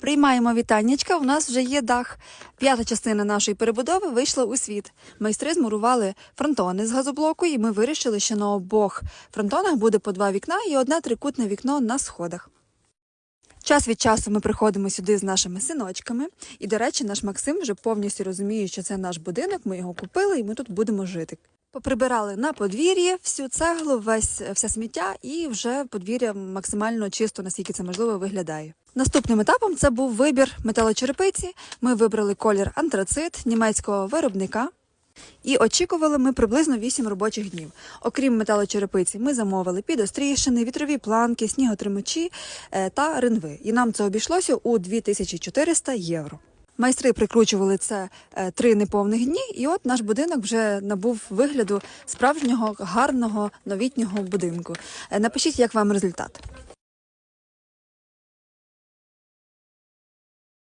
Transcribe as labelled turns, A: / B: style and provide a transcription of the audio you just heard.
A: Приймаємо вітаннячка. У нас вже є дах. П'ята частина нашої перебудови вийшла у світ. Майстри змурували фронтони з газоблоку, і ми вирішили, що на обох фронтонах буде по два вікна і одне трикутне вікно на сходах. Час від часу ми приходимо сюди з нашими синочками. І, до речі, наш Максим вже повністю розуміє, що це наш будинок. Ми його купили і ми тут будемо жити. Поприбирали на подвір'ї всю цеглу, весь все сміття, і вже подвір'я максимально чисто, наскільки це можливо, виглядає. Наступним етапом це був вибір металочерепиці. Ми вибрали колір антрацит німецького виробника. І очікували ми приблизно 8 робочих днів. Окрім металочерепиці, ми замовили підострішини, вітрові планки, сніготримачі е, та ринви. І нам це обійшлося у 2400 євро. Майстри прикручували це е, три неповних дні, і от наш будинок вже набув вигляду справжнього гарного новітнього будинку. Е, Напишіть, як вам результат.